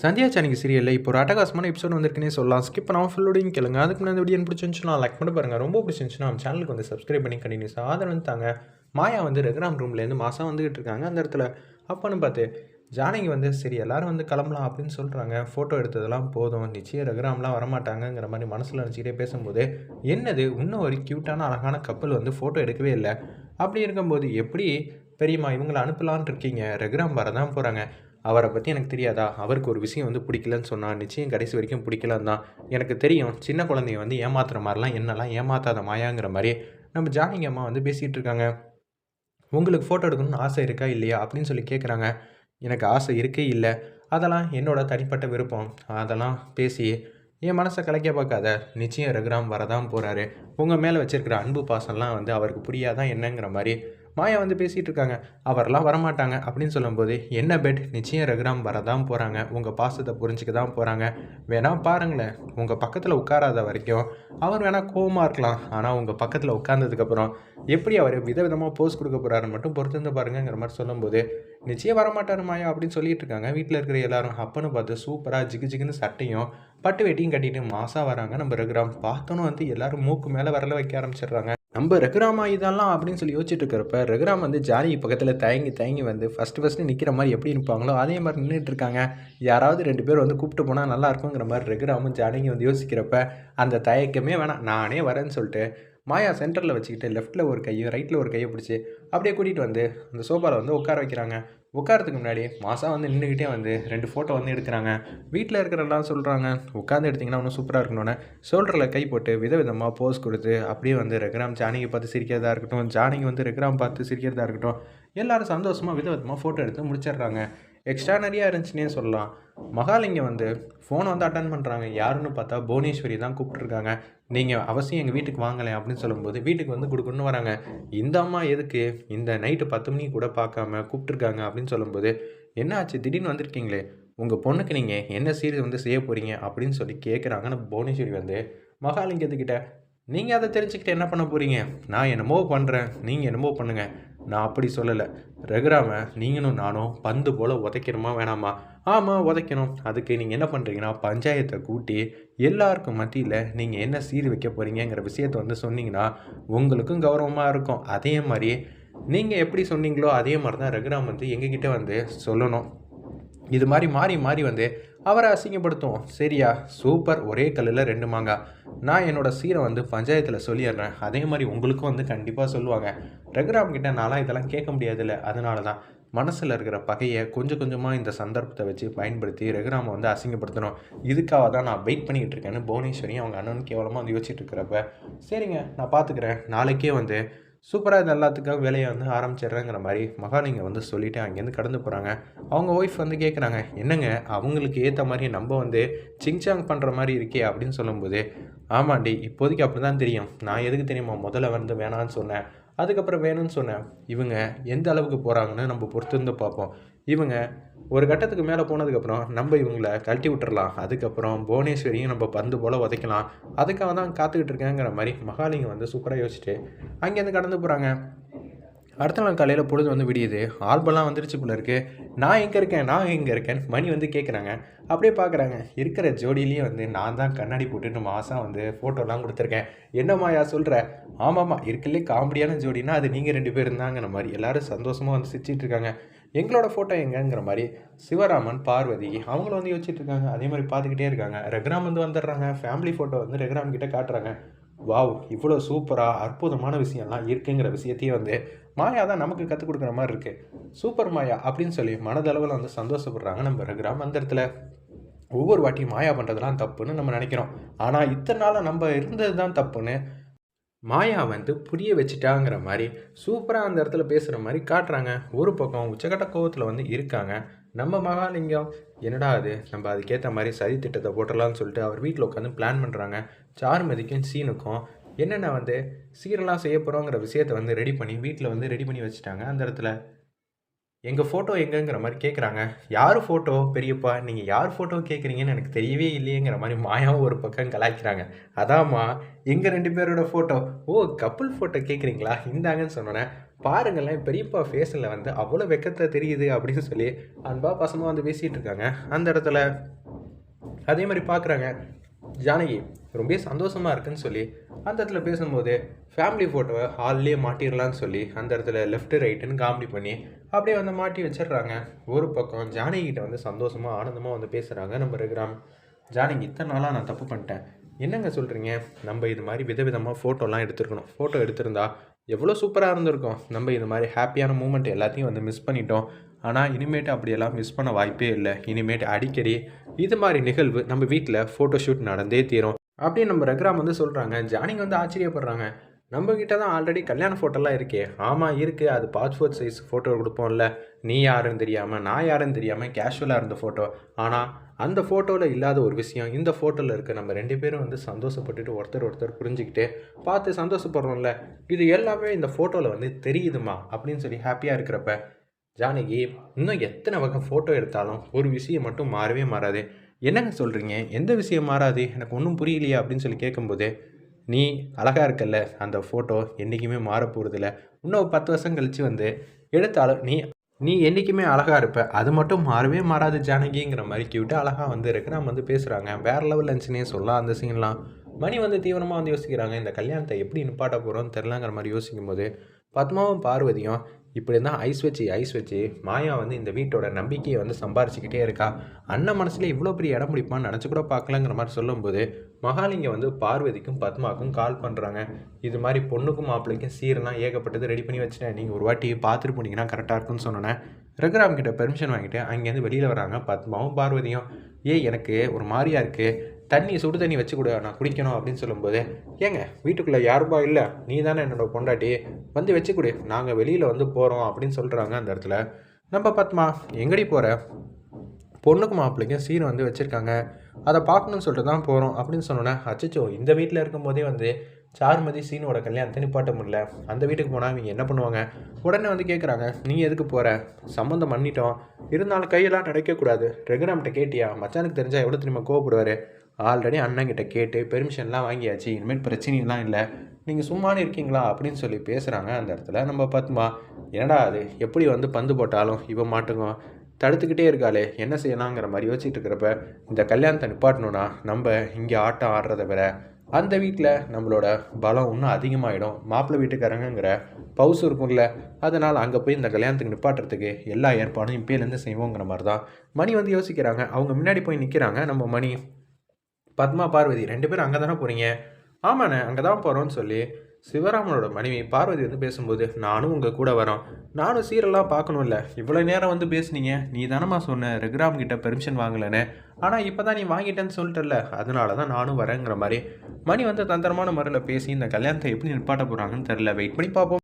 சந்தியா சானிக்கு சீரியலில் இப்போ ஒரு அட்டகாசமான எபிசோட் வந்திருக்குன்னே சொல்லலாம். ஸ்கிப் பண்ணாமல் ஃபுல்லோடையும் கேளுங்க. அதுக்கு முன்னாடி வீடியோ பிடிச்சிருந்துச்சுன்னா லைக் பண்ணி பாருங்கள் ரொம்ப பிடிச்சிருந்துச்சுன்னா நம்ம சேனலுக்கு வந்து சப்ஸ்கிரைப் பண்ணி கண்டினியூஸ் ஆதரவு தாங்க. மாயா வந்து ரெகுராம் ரூம்லேருந்து மாதம் வந்துகிட்டு இருக்காங்க. அந்த இடத்துல அப்போன்னு பார்த்து ஜானகி வந்து சரி எல்லாரும் வந்து கிளம்பலாம் அப்படின்னு சொல்கிறாங்க ஃபோட்டோ எடுத்ததெல்லாம் போதும். நிச்சயம் ரகுராம்லாம் வரமாட்டாங்கங்கிற மாதிரி மனசில் நினச்சிக்கிட்டே பேசும்போது என்னது? இன்னும் ஒரு க்யூட்டான அழகான கப்பல் வந்து ஃபோட்டோ எடுக்கவே இல்லை? அப்படி இருக்கும்போது எப்படி பெரியம்மா இவங்களை அனுப்பலான்னு இருக்கீங்க? ரகுராம் வரதான் போகிறாங்க அவரை பற்றி எனக்கு தெரியாதா? அவருக்கு ஒரு விஷயம் வந்து பிடிக்கலன்னு சொன்னால் நிச்சயம் கடைசி வரைக்கும் பிடிக்கலன்னு தான். எனக்கு தெரியும் சின்ன குழந்தைய வந்து ஏமாத்துற மாதிரிலாம் என்னெல்லாம் ஏமாத்தாத மாயாங்கிற மாதிரி நம்ம ஜானகி அம்மா வந்து பேசிகிட்டு இருக்காங்க. உங்களுக்கு ஃபோட்டோ எடுக்கணும்னு ஆசை இருக்கா இல்லையா? அப்படின்னு சொல்லி கேட்குறாங்க எனக்கு ஆசை இருக்கே இல்லை. அதெல்லாம் என்னோட தனிப்பட்ட விருப்பம். அதெல்லாம் பேசி என் மனசை கலைக்க பார்க்காத. நிச்சயம் ரகுராம் வரதான் போகிறாரு உங்கள் மேலே வச்சுருக்கிற அன்பு பாசம்லாம் வந்து அவருக்கு புரியாதான் என்னங்கிற மாதிரி மாயா வந்து பேசிகிட்டு இருக்காங்க அவரெல்லாம் வரமாட்டாங்க. அப்படின்னு சொல்லும்போது என்ன பெட்? நிச்சயம் ரகுராம் வரதான் போகிறாங்க உங்கள் பாசத்தை புரிஞ்சுக்க தான் போகிறாங்க வேணால் பாருங்களேன். உங்கள் பக்கத்தில் உட்காராத வரைக்கும் அவர் வேணால் கோவமாக இருக்கலாம். ஆனால் உங்கள் பக்கத்தில் உட்கார்ந்ததுக்கப்புறம் எப்படி அவர் விதவிதமாக போஸ் கொடுக்க போகிறாருன்னு மட்டும் பொறுத்து பாருங்கிற மாதிரி சொல்லும்போது நிச்சயம் வரமாட்டார் மாயா. அப்படின்னு சொல்லிட்டு இருக்காங்க வீட்டில் இருக்கிற எல்லாரும் அப்பன்னு பார்த்து சூப்பராக ஜிகு ஜிகுன்னு சட்டையும் பட்டு வெட்டியும் கட்டிட்டு மாசாக வராங்க. நம்ம ரகுராம் பார்த்தோன்னு வந்து எல்லாரும் மூக்கு மேலே வரல வைக்க ஆரம்பிச்சிடுறாங்க. நம்ம ரகுராமா இதெல்லாம் அப்படின்னு சொல்லி யோசிச்சுட்டு இருக்கிறப்ப ரகுராம் வந்து ஜானகி பக்கத்தில் தயங்கி தயங்கி வந்து ஃபஸ்ட்டு ஃபஸ்ட்டு நிற்கிற மாதிரி எப்படி இருப்பாங்களோ அதே மாதிரி நின்றுட்டு இருக்காங்க. யாராவது ரெண்டு பேர் வந்து கூப்பிட்டு போனால் நல்லா இருக்குங்கிற மாதிரி ரகுராமும் ஜானகி வந்து யோசிக்கிறப்ப அந்த தயக்கமே வேணாம் நானே வரேன்னு சொல்லிட்டு மாயா சென்டரில் வச்சுக்கிட்டு லெஃப்ட்டில் ஒரு கையை ரைட்டில் ஒரு கையை பிடிச்சி அப்படியே கூட்டிகிட்டு வந்து அந்த சோஃபாவில் வந்து உட்கார வைக்கிறாங்க. உட்காரத்துக்கு முன்னாடி மாதம் வந்து நின்றுக்கிட்டே வந்து ரெண்டு ஃபோட்டோ வந்து எடுக்கிறாங்க. வீட்டில் இருக்கிறெல்லாம் சொல்கிறாங்க உட்காந்து எடுத்திங்கன்னா இன்னும் சூப்பராக இருக்கணும்னு. ஷோல்டரில் கை போட்டு விதவிதமாக போஸ் கொடுத்து அப்படியே வந்து ரெக்ராம் ஜானிக்கு பார்த்து சிரிக்கிறதா இருக்கட்டும் ஜானிக்கு வந்து ரெக்ராம் பார்த்து சிரிக்கிறதா இருக்கட்டும் எல்லாரும் சந்தோஷமாக விதவிதமாக ஃபோட்டோ எடுத்து முடிச்சிடுறாங்க. எக்ஸ்ட்ரானரியாக இருந்துச்சுன்னே சொல்லலாம். மகாலிங்கம் வந்து ஃபோனை வந்து அட்டன் பண்ணுறாங்க யாருன்னு பார்த்தா புவனேஸ்வரி தான் கூப்பிட்ருக்காங்க நீங்கள் அவசியம் எங்கள் வீட்டுக்கு வாங்கலை அப்படின்னு சொல்லும்போது வீட்டுக்கு வந்து கொடுக்கணும்னு வராங்க. இந்த அம்மா எதுக்கு? இந்த நைட்டு பத்து மணி கூட பார்க்காம கூப்பிட்ருக்காங்க அப்படின்னு சொல்லும்போது என்ன ஆச்சு? திடீர்னு வந்திருக்கீங்களே? உங்கள் பொண்ணுக்கு நீங்கள் என்ன சீரியஸ் வந்து செய்ய போகிறீங்க அப்படின்னு சொல்லி கேட்குறாங்க புவனேஸ்வரி வந்து மகாலிங்கத்துக்கிட்ட நீங்கள் அதை தெரிஞ்சுக்கிட்டு என்ன பண்ண போகிறீங்க நான் என்னமோ பண்ணுறேன் நீங்கள் என்னமோ பண்ணுங்கள் நான் அப்படி சொல்லலை. ரகுராம நீங்களும் நானும் பந்து போல் உதைக்கணுமா வேணாமா? ஆமாம் உதைக்கணும். அதுக்கு நீங்கள் என்ன பண்ணுறீங்கன்னா பஞ்சாயத்தை கூட்டி எல்லாருக்கும் மத்தியில் நீங்கள் என்ன சீர் வைக்க போகிறீங்கிற விஷயத்த வந்து சொன்னீங்கன்னா உங்களுக்கும் கௌரவமாக இருக்கும். அதே மாதிரி நீங்கள் எப்படி சொன்னீங்களோ அதே மாதிரி தான் ரகுராம் வந்து எங்ககிட்ட வந்து சொல்லணும். இது மாதிரி மாறி மாறி வந்து அவரை அசிங்கப்படுத்துவோம். சரியா? சூப்பர். ஒரே கல்லில் ரெண்டு மாங்காய் நான் என்னோடய சீரை வந்து பஞ்சாயத்தில் சொல்லிடுறேன். அதே மாதிரி உங்களுக்கும் வந்து கண்டிப்பாக சொல்லுவாங்க. ரகுராம் கிட்ட நான்லாம் இதெல்லாம் கேட்க முடியாதுல்ல. அதனால தான் மனசில் இருக்கிற பகையை கொஞ்சம் கொஞ்சமாக இந்த சந்தர்ப்பத்தை வச்சு பயன்படுத்தி ரகுராமை வந்து அசிங்கப்படுத்தணும். இதுக்காக தான் நான் வெயிட் பண்ணிக்கிட்டு இருக்கேன்னு புவனேஸ்வரியும் அவங்க அண்ணன் கேவலமாக வந்து யோசிச்சுட்டு இருக்கிறப்ப சரிங்க நான் பார்த்துக்கிறேன் நாளைக்கே வந்து சூப்பராக இது எல்லாத்துக்காக வேலையை வந்து ஆரம்பிச்சிடுறேங்கிற மாதிரி மகாலிங்க வந்து சொல்லிவிட்டு அங்கேருந்து கடந்து போகிறாங்க அவங்க ஒய்ஃப் வந்து கேட்குறாங்க என்னங்க அவங்களுக்கு ஏற்ற மாதிரி நம்ம வந்து சிங்சாங் பண்ணுற மாதிரி இருக்கே அப்படின்னு சொல்லும்போது ஆமாண்டி இப்போதைக்கு அப்படி தான் தெரியும். நான் எதுக்கு தெரியுமா முதல்ல வந்து வேணான்னு சொன்னேன். அதுக்கப்புறம் வேணும்னு சொன்னேன். இவங்க எந்த அளவுக்கு போகிறாங்கன்னு நம்ம பொறுத்திருந்து பார்ப்போம். இவங்க ஒரு கட்டத்துக்கு மேலே போனதுக்கப்புறம் நம்ம இவங்களை கழட்டி விட்டுறலாம். அதுக்கப்புறம் புவனேஸ்வரியும் நம்ம பந்து போல் உதைக்கலாம். அதுக்காக தான் காத்துக்கிட்டு இருக்கேங்கிற மாதிரி மகாலிங்கம் வந்து சூப்பராக யோசிச்சுட்டு அங்கேருந்து கடந்து போகிறாங்க அடுத்த நாள் காலையில் பொழுது வந்து விடியுது. ஆல்பெல்லாம் வந்துருச்சு போல இருக்கு. நான் எங்கே இருக்கேன்? நான் எங்கே இருக்கேன் மணி வந்து கேட்குறாங்க அப்படியே பார்க்குறாங்க இருக்கிற ஜோடியிலேயே வந்து நான் தான் கண்ணாடி போட்டுட்டு மாதம் வந்து ஃபோட்டோலாம் கொடுத்துருக்கேன். என்னம்மாயா சொல்கிற ஆமாம்மா இருக்கலே காமெடியான ஜோடினா அது நீங்கள் ரெண்டு பேரும் இருந்தாங்கிற மாதிரி எல்லோரும் சந்தோஷமாக வந்து சிரிச்சிட்டு இருக்காங்க. எங்களோட ஃபோட்டோ எங்கேங்கிற மாதிரி சிவராமன் பார்வதி அவங்களும் வந்து யோசிச்சுட்டு இருக்காங்க அதே மாதிரி பார்த்துக்கிட்டே இருக்காங்க. ரெகுராம் வந்து வந்துடுறாங்க. ஃபேமிலி ஃபோட்டோ வந்து ரெக்ராம் கிட்ட காட்டுறாங்க. வாவ் இவ்வளோ சூப்பராக அற்புதமான விஷயம்லாம் இருக்குங்கிற விஷயத்தையே வந்து மாயா தான் நமக்கு கற்றுக் கொடுக்குற மாதிரி இருக்குது சூப்பர் மாயா அப்படின்னு சொல்லி மனதளவில் வந்து சந்தோஷப்படுறாங்க நம்ம ரகுராம் அந்த இடத்துல. ஒவ்வொரு வாட்டியும் மாயா பண்ணுறதுலாம் தப்புன்னு நம்ம நினைக்கிறோம். ஆனால் இத்தனை நாளாக நம்ம இருந்தது தான் தப்புன்னு மாயா வந்து புரிய வச்சுட்டாங்கிற மாதிரி சூப்பராக அந்த இடத்துல பேசுகிற மாதிரி காட்டுறாங்க. ஒரு பக்கம் உச்சக்கட்ட கோவத்தில் வந்து இருக்காங்க. நம்ம மகாலிங்கம் என்னடா அது? நம்ம அதுக்கேற்ற மாதிரி சதி திட்டத்தை போட்டலாம்னு சொல்லிட்டு அவர் வீட்டில் உட்காந்து பிளான் பண்ணுறாங்க சார்மதிக்கும் சீனுக்கும் என்னென்ன வந்து சீரெல்லாம் செய்ய போகிறோங்கிற விஷயத்தை வந்து ரெடி பண்ணி வீட்டில் வந்து ரெடி பண்ணி வச்சுட்டாங்க அந்த இடத்துல. எங்கள் ஃபோட்டோ எங்கங்கிற மாதிரி கேட்குறாங்க யார் ஃபோட்டோ பெரியப்பா நீங்கள் யார் ஃபோட்டோ கேட்குறீங்கன்னு எனக்கு தெரியவே இல்லையேங்கிற மாதிரி மாயாவும் ஒரு பக்கம் கலாய்க்கிறாங்க. அதாம்மா எங்கள் ரெண்டு பேரோட ஃபோட்டோ ஓ கப்புள் ஃபோட்டோ கேட்குறீங்களா இந்தாங்கன்னு சொன்னோன்னே பாருங்களேன் பெரியப்பா ஃபேஸில் வந்து அவ்வளோ வெக்கத்தை தெரியுது அப்படின்னு சொல்லி அன்பா பசமாக வந்து பேசிகிட்டு இருக்காங்க. அந்த இடத்துல அதே மாதிரி பார்க்குறாங்க ஜானகி ரொம்ப சந்தோஷமாக இருக்குன்னு சொல்லி அந்த இடத்துல பேசும்போது ஃபேமிலி ஃபோட்டோவை ஹால்லேயே மாட்டிடலான்னு சொல்லி அந்த இடத்துல லெஃப்ட் ரைட்டுன்னு காமெடி பண்ணி அப்படியே வந்து மாட்டி வச்சிடுறாங்க. ஒரு பக்கம் ஜானகிட்ட வந்து சந்தோஷமாக ஆனந்தமாக வந்து பேசுகிறாங்க நம்ம இருக்கிறாம் ஜானகி இத்தனை நாளாக நான் தப்பு பண்ணிட்டேன். என்னங்க சொல்கிறீங்க நம்ம இது மாதிரி விதவிதமாக ஃபோட்டோலாம் எடுத்துருக்கணும். ஃபோட்டோ எடுத்திருந்தா எவ்வளோ சூப்பராக இருந்திருக்கும். நம்ம இது மாதிரி ஹாப்பியான மூமெண்ட் எல்லாத்தையும் வந்து மிஸ் பண்ணிட்டோம். ஆனால் இனிமேட்டு அப்படியெல்லாம் மிஸ் பண்ண வாய்ப்பே இல்லை. இனிமேட்டு அடிக்கடி இது மாதிரி நிகழ்வு நம்ம வீட்டில் ஃபோட்டோ ஷூட் நடந்தே தீரும். அப்படின்னு நம்ம ரகுராம் வந்து சொல்கிறாங்க ஜானிங்க வந்து ஆச்சரியப்படுறாங்க. நம்ம கிட்ட தான் ஆல்ரெடி கல்யாண ஃபோட்டோலாம் இருக்கே. ஆமாம் இருக்குது அது பாஸ்போர்ட் சைஸ் ஃபோட்டோ கொடுப்போம்ல. நீ யாருன்னு தெரியாமல் நான் யாருன்னு தெரியாமல் கேஷுவலாக இருந்த ஃபோட்டோ ஆனால் அந்த ஃபோட்டோவில் இல்லாத ஒரு விஷயம் இந்த ஃபோட்டோவில் இருக்க நம்ம ரெண்டு பேரும் வந்து சந்தோஷப்பட்டுட்டு ஒருத்தர் ஒருத்தர் புரிஞ்சுக்கிட்டு பார்த்து சந்தோஷப்படுறோம்ல. இது எல்லாமே இந்த ஃபோட்டோவில் வந்து தெரியுதுமா? அப்படின்னு சொல்லி ஹாப்பியாக இருக்கிறப்ப ஜானகி இன்னும் எத்தனை வகை ஃபோட்டோ எடுத்தாலும் ஒரு விஷயம் மட்டும் மாறவே மாறாது. என்னங்க சொல்கிறீங்க எந்த விஷயம் மாறாது? எனக்கு ஒன்றும் புரியலையா அப்படின்னு சொல்லி கேட்கும்போது நீ அழகாக இருக்கல்ல? அந்த ஃபோட்டோ என்றைக்குமே மாற போகிறதில்ல இன்னும் பத்து வருஷம் கழித்து வந்து எடுத்தாலும் நீ நீ என்றைக்குமே அழகாக இருப்ப. அது மட்டும் மாறவே மாறாது ஜானகிங்கிற மாதிரி கியூட்டு அழகாக வந்து இருக்கு. நம்ம வந்து பேசுகிறாங்க வேறு லெவல் இருந்துச்சுனே சொல்லலாம் அந்த சீன்லாம் மணி வந்து தீவிரமாக வந்து யோசிக்கிறாங்க. இந்த கல்யாணத்தை எப்படி நிப்பாட்ட போகிறோம்னு தெரிலங்கிற மாதிரி யோசிக்கும் போது பத்மாவும் பார்வதியும் இப்படி தான் ஐஸ் வச்சு ஐஸ் வச்சு மாயா வந்து இந்த வீட்டோட நம்பிக்கையை வந்து சம்பாரிச்சுக்கிட்டே இருக்கா? அண்ணன் மனசில் இவ்வளோ பெரிய இடம் பிடிப்பான்னு நினச்சி கூட பார்க்கலங்கிற மாதிரி சொல்லும்போது மகாலிங்க வந்து பார்வதிக்கும் பத்மாவுக்கும் கால் பண்ணுறாங்க இது மாதிரி பொண்ணுக்கும் மாப்பிள்ளைக்கும் சீரெல்லாம் ஏகப்பட்டது ரெடி பண்ணி வச்சுட்டேன். நீங்கள் ஒரு வாட்டி பார்த்துட்டு போனீங்கன்னா கரெக்டாக இருக்கும்னு சொன்னேன். ரகுராம் கிட்ட பெர்மிஷன் வாங்கிட்டு அங்கேருந்து வெளியில் வராங்க பத்மாவும் பார்வதியும். ஏய் எனக்கு ஒரு மாதிரியா இருக்குது தண்ணி சுடு தண்ணி வச்சு கொடு நான் குடிக்கணும் அப்படின்னு சொல்லும்போது ஏங்க வீட்டுக்குள்ளே யாருப்பா இல்லை? நீ தானே என்னோட பொண்டாட்டி. வந்து வச்சு கொடு. நாங்கள் வெளியில் வந்து போகிறோம் அப்படின்னு சொல்கிறாங்க அந்த இடத்துல. நம்ம பத்மா எங்கடி போகிற பொண்ணுக்கு மாப்பிள்ளைக்கும் சீன் வந்து வச்சுருக்காங்க. அதை பார்க்கணும்னு சொல்லிட்டு தான் போகிறோம் அப்படின்னு சொன்னோன்னே அச்சச்சோ இந்த வீட்டில் இருக்கும்போதே வந்து சார்மதி சீனோட கல்யாணத்தை நிப்பாட்ட முடியல. அந்த வீட்டுக்கு போனால் இவங்க என்ன பண்ணுவாங்க? உடனே வந்து கேட்குறாங்க நீ எதுக்கு போகிற சம்மந்தம் பண்ணிட்டோம். இருந்தாலும் கையெல்லாம் நடக்கக்கூடாது ரெகுராம்கிட்ட கேட்டியா? மச்சானுக்கு தெரிஞ்சால் எவ்வளோ திரும்ப கோவப்படுவார்? ஆல்ரெடி அண்ணன்கிட்ட கேட்டு பெர்மிஷன்லாம் வாங்கியாச்சு இனிமேல் பிரச்சனைலாம் இல்லை. நீங்கள் சும்மானு இருக்கீங்களா? அப்படின்னு சொல்லி பேசுகிறாங்க அந்த இடத்துல. நம்ம பத்மா என்னடா அது? எப்படி வந்து பந்து போட்டாலும் இவ மாட்டுங்க. தடுத்துக்கிட்டே இருக்காளே என்ன செய்யலாங்கிற மாதிரி யோசிச்சுட்டு இருக்கிறப்ப இந்த கல்யாணத்தை நிப்பாட்டணும்னா நம்ம இங்கே ஆட்டம் ஆடுறத விட அந்த வீட்டில் நம்மளோட பலம் இன்னும் அதிகமாகிடும் மாப்பிள்ளை வீட்டுக்காரங்கிற பவுஸ் இருக்கும்ல அதனால் அங்கே போய் இந்த கல்யாணத்துக்கு நிப்பாட்டுறதுக்கு எல்லா ஏற்பாடும் இப்போலேருந்து செய்வோங்கிற மாதிரி தான் மணி வந்து யோசிக்கிறாங்க. அவங்க முன்னாடி போய் நிற்கிறாங்க நம்ம மணி பத்மா பார்வதி ரெண்டு பேரும் அங்கே தானே போகிறீங்க ஆமாண்ணே அங்கே தான் போகிறோன்னு சொல்லி சிவராமனோட மனைவி பார்வதி வந்து பேசும்போது நானும் உங்கள் கூட வரோம். நானும் சீரெல்லாம் பார்க்கணும்ல. இவ்வளோ நேரம் வந்து பேசுனீங்க. நீ தானம்மா சொன்ன ரகுராம் கிட்ட பெர்மிஷன் வாங்கலைன்னு. ஆனால் இப்போ தான் நீ வாங்கிட்டேன்னு சொல்லிட்டல அதனால தான் நானும் வரேங்கிற மாதிரி. மணி வந்து தந்திரமான முறையில் பேசி இந்த கல்யாணத்தை எப்படி நிப்பாட்ட போகிறாங்கன்னு தெரில வெயிட் பண்ணி பார்ப்போம்.